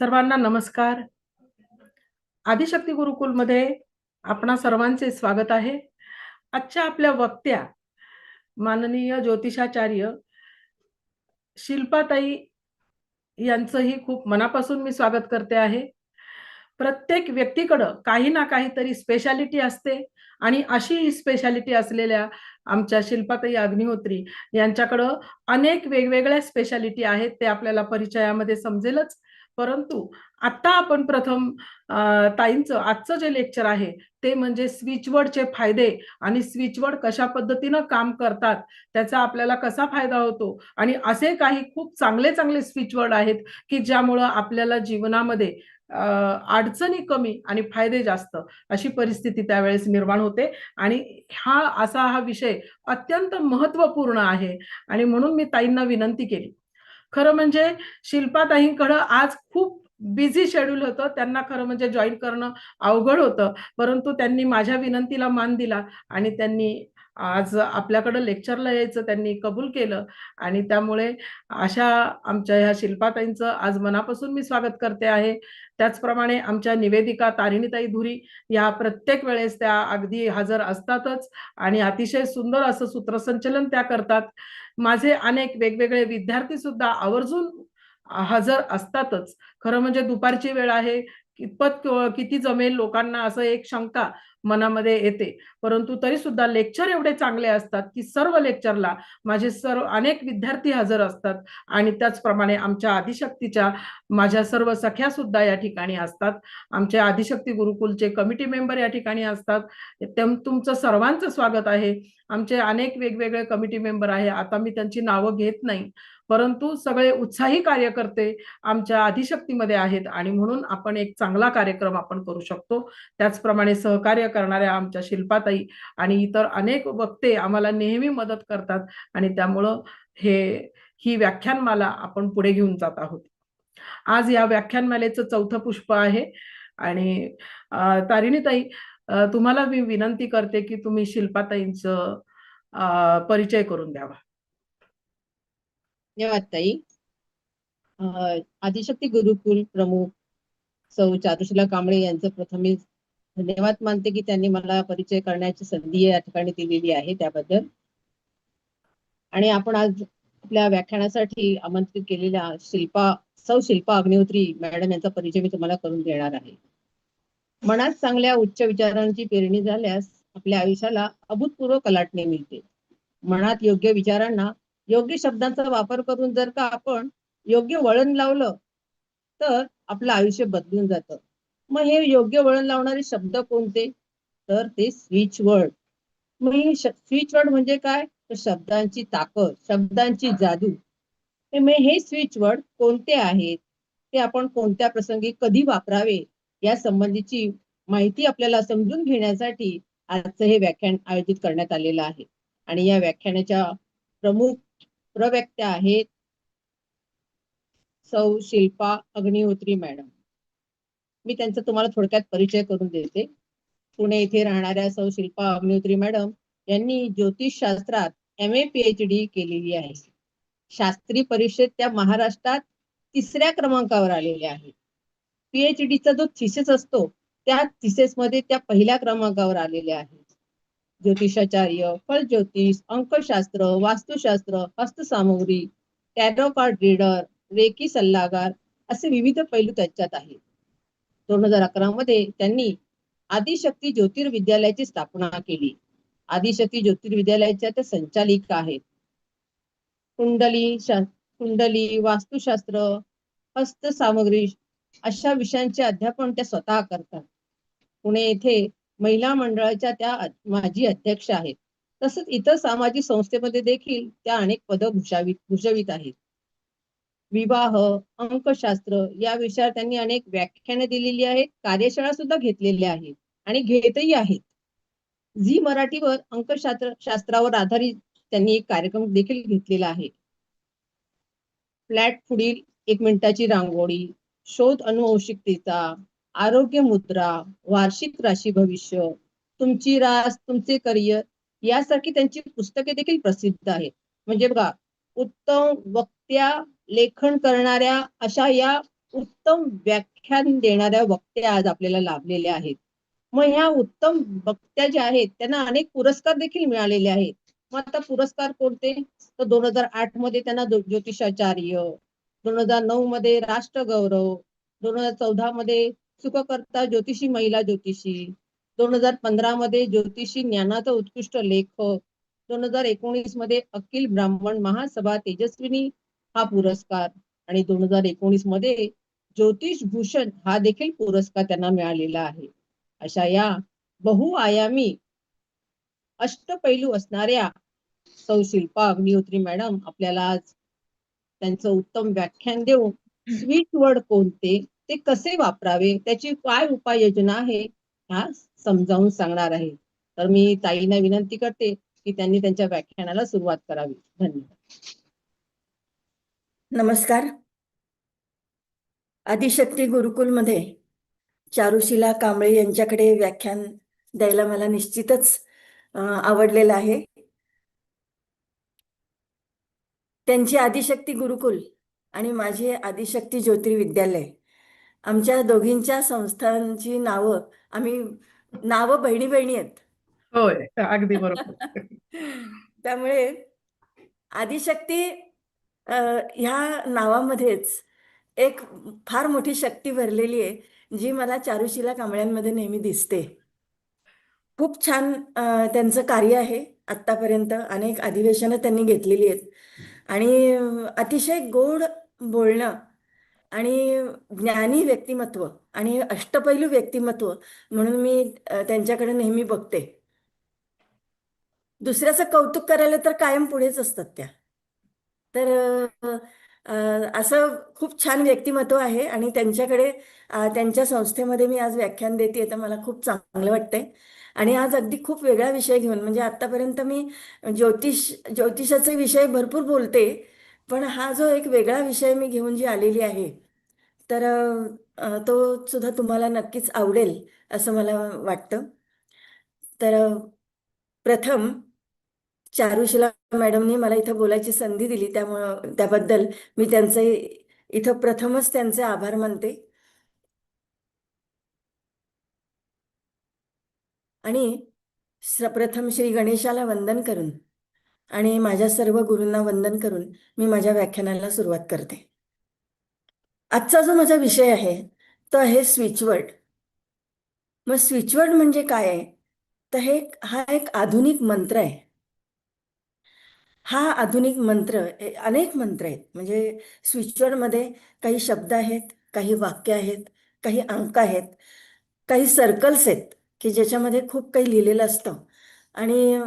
सर्वांना नमस्कार. आदिशक्ती गुरुकुलमध्ये आपणा सर्वांचे स्वागत आहे. आजच्या आपल्या वक्त्या माननीय ज्योतिषाचार्य शिल्पाताई यांचंही खूप मनापासून मी स्वागत करते आहे. प्रत्येक व्यक्तीकडं काही ना काहीतरी स्पेशालिटी असते आणि अशी ही स्पेशालिटी असलेल्या आमच्या शिल्पाताई अग्निहोत्री यांच्याकडं अनेक वेगवेगळ्या स्पेशालिटी आहेत ते आपल्याला परिचयामध्ये समजेलच. परंतु आता आपण प्रथम ताईंचं आजचं जे लेक्चर आहे ते म्हणजे स्विचवर्डचे फायदे आणि स्विचवर्ड कशा पद्धतीनं काम करतात त्याचा आपल्याला कसा फायदा होतो आणि असे काही खूप चांगले चांगले स्विचवर्ड आहेत की ज्यामुळं आपल्याला जीवनामध्ये अडचणी कमी आणि फायदे जास्त अशी परिस्थिती त्यावेळेस निर्माण होते आणि हा असा हा विषय अत्यंत महत्त्वपूर्ण आहे आणि म्हणून मी ताईंना विनंती केली. खरं म्हणजे शिल्पाताईंकडं आज खूप बिझी शेड्यूल होतं. त्यांना खरं म्हणजे जॉईन करणं अवघड होतं. परंतु त्यांनी माझ्या विनंतीला मान दिला आणि त्यांनी आज आपल्याकडं लेक्चरला यायचं त्यांनी कबूल केलं. आणि त्यामुळे अशा आमच्या ह्या शिल्पाताईंचं आज मनापासून मी स्वागत करते आहे. त्याचप्रमाणे आमच्या निवेदिका तारिणीताई धुरी या प्रत्येक वेळेस त्या अगदी हजर असतातच आणि अतिशय सुंदर असं सूत्रसंचलन त्या करतात. माझे अनेक वेगवेगळे विद्यार्थी सुद्धा आवर्जून हजर असतातच. खरं म्हणजे दुपारची वेळ आहे कितपत किती जमेल लोकांना असं एक शंका मनामध्ये येते. परंतु तरी सुद्धा लेक्चर एवढे चांगले असतात की सर्व लेक्चरला माझे सर्व अनेक विद्यार्थी हजर असतात आणि त्याचप्रमाणे आमच्या आदिशक्तीच्या माझ्या सर्व सख्या सुद्धा या ठिकाणी असतात. आमचे आदिशक्ती गुरुकुलचे कमिटी मेंबर या ठिकाणी असतात. तुमचं सर्वांचं स्वागत आहे. आमचे अनेक वेगवेगळे कमिटी मेंबर आहे. आता मी त्यांची नावं घेत नाही. परंतु सगळे उत्साही कार्यकर्ते आमच्या आदिशक्तीमध्ये आहेत आणि म्हणून आपण एक चांगला कार्यक्रम आपण करू शकतो. त्याचप्रमाणे सहकार्य करणाऱ्या आमच्या शिल्पाताई आणि इतर अनेक वक्ते आम्हाला नेहमी मदत करतात आणि त्यामुळं हे ही व्याख्यानमाला आपण पुढे घेऊन जात आहोत. आज या व्याख्यानमालेचं चौथं पुष्प आहे. आणि तारिणीताई तुम्हाला मी विनंती करते की तुम्ही शिल्पाताईंचं अं, परिचय करून द्यावा. धन्यवाद ताई. अं, आदिशक्ती गुरुकुल प्रमुख सौ चारुशिला कांबळे यांचं प्रथम मी धन्यवाद मानते की त्यांनी मला परिचय करण्याची संधी या ठिकाणी दिलेली आहे त्याबद्दल. आणि आपण आज आपल्या व्याख्यानासाठी आमंत्रित केलेल्या शिल्पा सौ शिल्पा अग्निहोत्री मॅडम यांचा परिचय मी तुम्हाला करून देणार आहे. मनात चांगल्या उच्च विचारांची पेरणी झाल्यास आपल्या आयुष्याला अभूतपूर्व कलाटणी मिळते. मनात योग्य विचारांना योग्य शब्दांचा वापर करून जर का आपण योग्य वळण लावलं तर आपलं आयुष्य बदलून जातं. मग हे योग्य वळण लावणारे शब्द कोणते? तर ते स्विच वर्ड. मग हे स्विच वर्ड म्हणजे काय? तर शब्दांची ताकद शब्दांची जादू हे हे स्विच वर्ड कोणते आहेत? ते आपण कोणत्या प्रसंगी कधी वापरावे? या संबंधीची माहिती आपल्याला समजून घेण्यासाठी आजचं हे व्याख्यान आयोजित करण्यात आलेलं आहे. आणि या व्याख्यानाच्या प्रमुख प्रवक्त्या आहेत सौ शिल्पा अग्निहोत्री मॅडम. मी त्यांचा तुम्हाला थोडक्यात परिचय करून देते. पुणे येथे राहणाऱ्या सौ शिल्पा अग्निहोत्री मॅडम यांनी ज्योतिष शास्त्रात एम ए पीएच डी केलेली आहे. शास्त्री परिषद त्या महाराष्ट्रात तिसऱ्या क्रमांकावर आलेल्या आहेत पीएच डीचा जो थिसेस असतो त्या थिसेस मध्ये त्या पहिल्या क्रमांकावर आलेल्या आहेत. ज्योतिषाचार्य फळ ज्योतिष अंकशास्त्र वास्तुशास्त्र हस्तसामुग्री टॅरो कार्ड रीडर रेकी सल्लागार असे विविध पैलू त्याच्यात आहेत. दोन हजार अकरा मध्ये त्यांनी आदिशक्ती ज्योतिर्विद्यालयाची स्थापना केली. आदिशक्ती ज्योतिर्विद्यालयाच्या त्या संचालिका आहेत. कुंडली कुंडली वास्तुशास्त्र हस्तसामग्री अशा विषयांचे अध्यापन त्या स्वतः करतात. पुणे येथे महिला मंडळाच्या त्या माजी अध्यक्ष आहेत. तसंच इतर सामाजिक संस्थेमध्ये देखील त्या अनेक पद भूषावित भूषवित आहेत. विवाह अंकशास्त्र या विषयावर त्यांनी अनेक व्याख्याने दिलेली आहेत कार्यशाळा सुद्धा घेतलेल्या आहेत आणि घेतही आहेत. झी मराठीवर अंकशास्त्र शास्त्रावर आधारित त्यांनी एक कार्यक्रम देखील घेतलेला आहे. फ्लॅट पुढील एक मिनिटाची रांगोळी शोध अनुवंशिकतेचा आरोग्य मुद्रा वार्षिक राशी भविष्य तुमची रास तुमचे करिअर यासारखी त्यांची पुस्तके देखील प्रसिद्ध आहेत. म्हणजे बघा उत्तम वक्त्या लेखन करणाऱ्या अशा या उत्तम व्याख्यान देणाऱ्या वक्त्या आज आपल्याला लाभलेल्या आहेत. मग ह्या उत्तम वक्त्या ज्या आहेत त्यांना अनेक पुरस्कार देखील मिळालेले आहेत. मग आता पुरस्कार कोणते? तर दोन हजार आठमध्ये त्यांना ज्योतिषाचार्य दोन हजार नऊ मध्ये राष्ट्रगौरव दोन हजार चौदा मध्ये सुखकर्ता ज्योतिषी महिला ज्योतिषी दोन हजार पंधरा मध्ये ज्योतिषी ज्ञानाचा उत्कृष्ट लेखक दोन हजार एकोणीसमध्ये अखिल ब्राह्मण महासभा तेजस्विनी हा पुरस्कार आणि दोन हजार एकोणीसमध्ये ज्योतिष भूषण हा देखील पुरस्कार त्यांना मिळालेला आहे. अशा या बहुआयामी अष्टपैलू असणाऱ्या सौ शिल्पा अग्निहोत्री मॅडम आपल्याला आज त्यांचं उत्तम व्याख्यान देऊन स्वीट वर्ड कोणते ते कसे वापरावे त्याची काय उपाययोजना आहे हा समजावून सांगणार आहे. तर मी ताईंना विनंती करते की त्यांनी त्यांच्या व्याख्यानाला सुरुवात करावी. धन्यवाद. नमस्कार. आदिशक्ती गुरुकुलमध्ये चारुशिला कांबळे यांच्याकडे व्याख्यान द्यायला मला निश्चितच आवडलेलं आहे. त्यांची आदिशक्ती गुरुकुल आणि माझे आदिशक्ती ज्योतिर्विद्यालय. आमच्या दोघींच्या संस्थांची नावं आम्ही नावं बहिणी बहिणी आहेत. होय अगदी बरोबर. त्यामुळे आदिशक्ती ह्या नावामध्येच एक फार मोठी शक्ती भरलेली आहे. जी मला चारुशिला कांबळ्यांमध्ये नेहमी दिसते. खूप छान त्यांचं कार्य आहे. आत्तापर्यंत अनेक अधिवेशनं त्यांनी घेतलेली आहेत. आणि अतिशय गोड बोलणं आणि ज्ञानी व्यक्तिमत्व आणि अष्टपैलू व्यक्तिमत्व म्हणून मी त्यांच्याकडे नेहमी बघते. दुसऱ्याचं कौतुक करायला तर कायम पुढेच असतात त्या. तर असं खूप छान व्यक्तिमत्व आहे आणि त्यांच्याकडे त्यांच्या संस्थेमध्ये मी आज व्याख्यान देते तर मला खूप चांगलं वाटतंय. आणि आज अगदी खूप वेगळा विषय घेऊन म्हणजे आत्तापर्यंत मी ज्योतिष ज्योतिषाचे विषय भरपूर बोलते पण हा जो एक वेगळा विषय मी घेऊन जी आलेली आहे तर तो सुद्धा तुम्हाला नक्कीच आवडेल असं मला वाटतं. तर प्रथम चारुशिला मॅडमनी मला इथं बोलायची संधी दिली. त्यामुळं त्याबद्दल मी त्यांचे इथं प्रथमच त्यांचे आभार मानते. आणि प्रथम श्री गणेशाला वंदन करून आणि माझ्या सर्व गुरूंना वंदन करून मी माझ्या व्याख्यानाला सुरुवात करते. आजचा जो माझा विषय आहे तो आहे स्विचवर्ड मग स्विचवर्ड म्हणजे काय आहे? तर हे हा एक आधुनिक मंत्र आहे. हा आधुनिक मंत्र अनेक मंत्र आहेत. म्हणजे स्विचवर्डमध्ये काही शब्द आहेत काही वाक्य आहेत काही अंक आहेत काही सर्कल्स आहेत की ज्याच्यामध्ये खूप काही लिहिलेलं असतं. आणि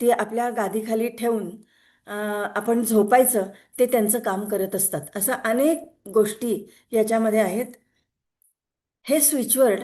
ते आपल्या गादीखाली ठेवून आपण झोपायचं ते त्यांचं काम करत असतात. असं अनेक गोष्टी याच्यामध्ये आहेत. हे स्विचवर्ड